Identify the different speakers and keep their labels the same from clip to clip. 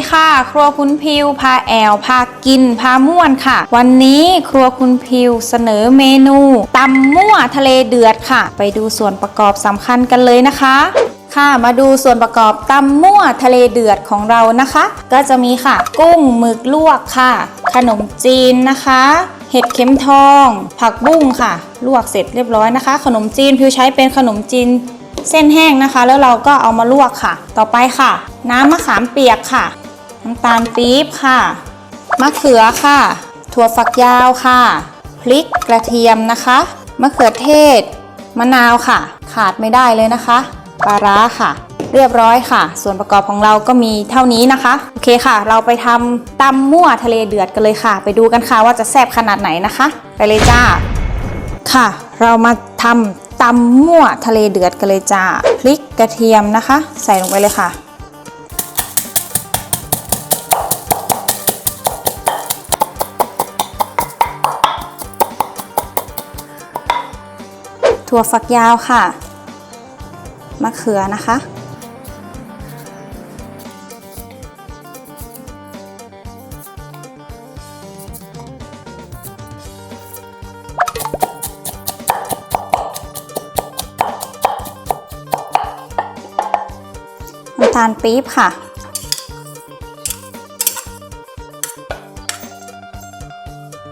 Speaker 1: ีค่ะ ครัวคุณพิวพาแอลพากินพาม่วนค่ะ วันนี้ครัวคุณพิวเสนอเมนูตำมั่วทะเลเดือดค่ะ ไปดูส่วนประกอบสำคัญกันเลยนะคะค่ะมาดูส่วนประกอบตำมั่วทะเลเดือดของเรานะคะ ก็จะมีค่ะ กุ้งหมึกลวกค่ะ ขนมจีนนะคะ เห็ดเข็มทอง ผักบุ้งค่ะ ลวกเสร็จเรียบร้อยนะคะ ขนมจีนพิวใช้เป็นขนมจีนเส้นแห้งนะคะ แล้วเราก็เอามาลวกค่ะ ต่อไปค่ะ น้ำมะขามเปียกค่ะ น้ำตาลปี๊บค่ะ มะเขือค่ะ ถั่วฝักยาวค่ะ พริกกระเทียมนะคะ มะเขือเทศ มะนาวค่ะ ขาดไม่ได้เลยนะคะ ปลาร้าค่ะ เรียบร้อยค่ะ ส่วนประกอบของเราก็มีเท่านี้นะคะ โอเคค่ะ เราไปทำตำมั่วทะเลเดือดกันเลยค่ะ ไปดูกันค่ะว่าจะแซ่บขนาดไหนนะคะ ไปเลยจ้า ค่ะ เรามาทำตำมั่วทะเลเดือดกันเลยจ้า พริกกระเทียมนะคะ ใส่ลงไปเลยค่ะ ถั่วฝักยาวค่ะ มะเขือนะคะ น้ำตาลปี๊บค่ะ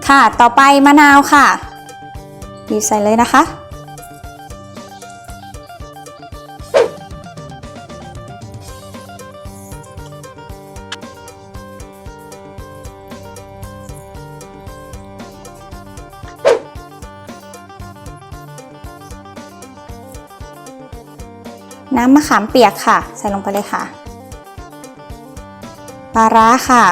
Speaker 1: ค่ะ ต่อไปมะนาวค่ะบีบใส่เลยนะคะ น้ำมะขามเปียกค่ะ ใส่ลงไปเลยค่ะ ปลาร้าค่ะ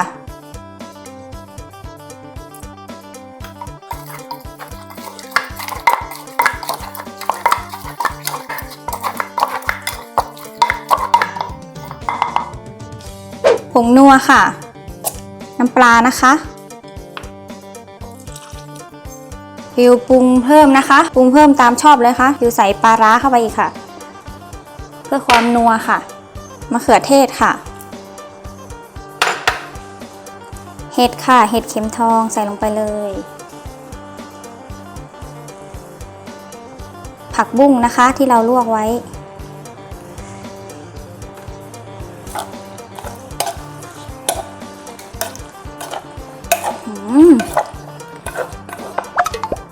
Speaker 1: ผงนัวค่ะ น้ำปลานะคะพิวปรุงเพิ่มนะคะ ปรุงเพิ่มตามชอบเลยค่ะพิวใส่ปลาร้าเข้าไปอีกค่ะ เพื่อความนัวค่ะมะเขือเทศค่ะ เห็ดค่ะ เห็ดเข็มทองใส่ลงไปเลย ผักบุ้งนะคะที่เราลวกไว้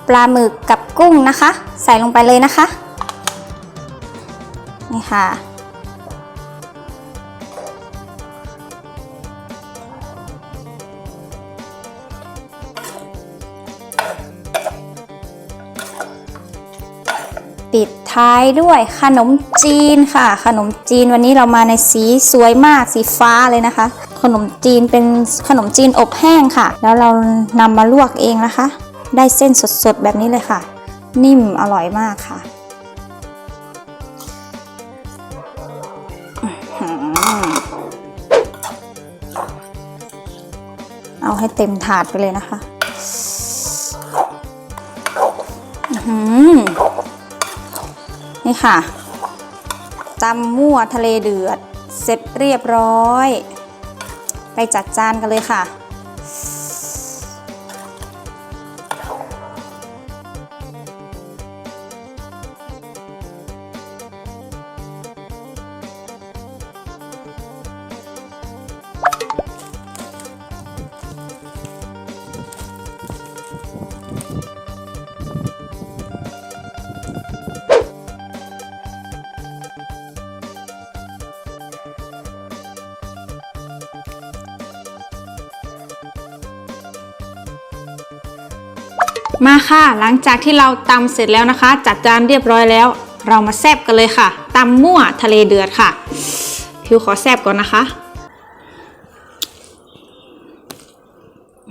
Speaker 1: ปลาหมึกกับกุ้งนะคะ ใส่ลงไปเลยนะคะ นี่ค่ะ ปิดท้ายด้วยขนมจีนค่ะ ขนมจีนวันนี้เรามาในสีสวยมากสีฟ้าเลยนะคะ ขนมจีนเป็นขนมจีนอบแห้งค่ะ แล้วเรานำมาลวกเองนะคะ ได้เส้นสดๆแบบนี้เลยค่ะ นิ่มอร่อยมากค่ะ เอาให้เต็มถาดไปเลยนะคะนี่ค่ะตำมั่วทะเลเดือด เสร็จเรียบร้อย ไปจัดจานกันเลยค่ะ มาค่ะ หลังจากที่เราตำเสร็จแล้วนะคะ จัดจานเรียบร้อยแล้ว เรามาแซบกันเลยค่ะตำมั่วทะเลเดือดค่ะ พิวขอแซบก่อนนะคะ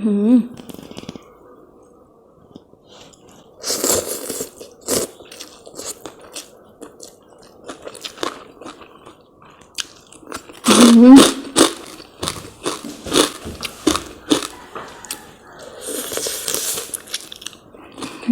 Speaker 1: หืม เ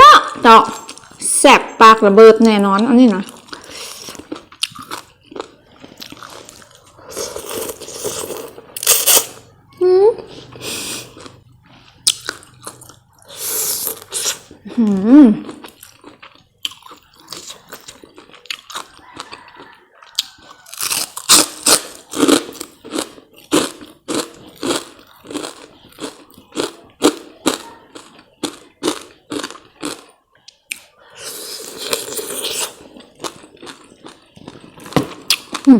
Speaker 1: นาะต่อแสบปากระเบิดแน่นอน อันนี้นะ ฮะ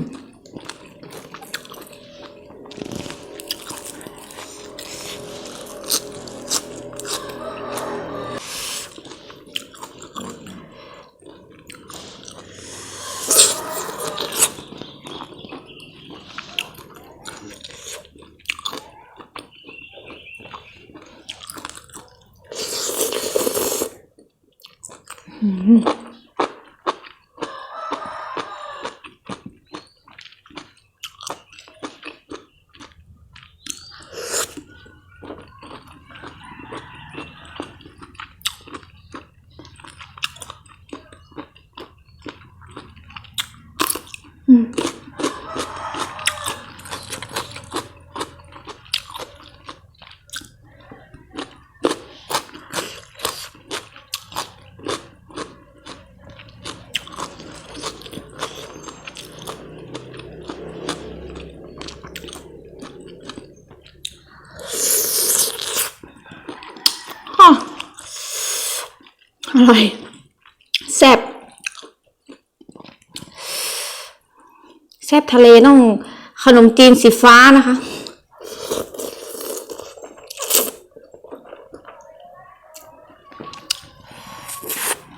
Speaker 1: อร่อยแซ่บแซ่บทะเลต้องขนมจีนสีฟ้านะคะ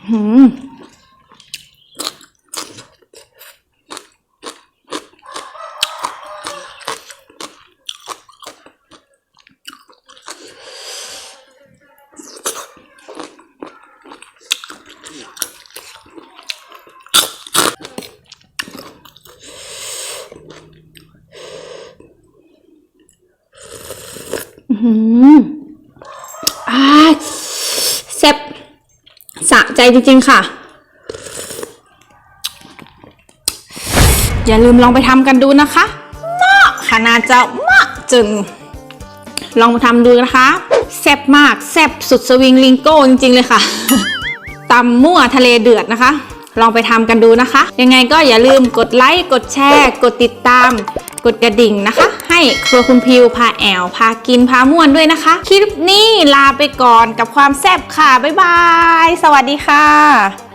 Speaker 1: หืม อืมอ่าแซ่บสะใจจริงๆค่ะ อย่าลืมลองไปทำกันดูนะคะมาะขนาดจะมาะจึง ลองมาทำดูนะคะแซ่บมากแซ่บสุดสวิงลิงโก้จริงๆเลยค่ะตำมั่วทะเลเดือดนะคะ ลองไปทำกันดูนะคะ ยังไงก็อย่าลืมกดไลค์ กดแชร์ กดติดตาม กดกระดิ่งนะคะ ให้ครัวคุณพิวพาแอลพากินพาม่วนด้วยนะคะ คลิปนี้ลาไปก่อนกับความแซ่บค่ะ บ๊ายบาย สวัสดีค่ะ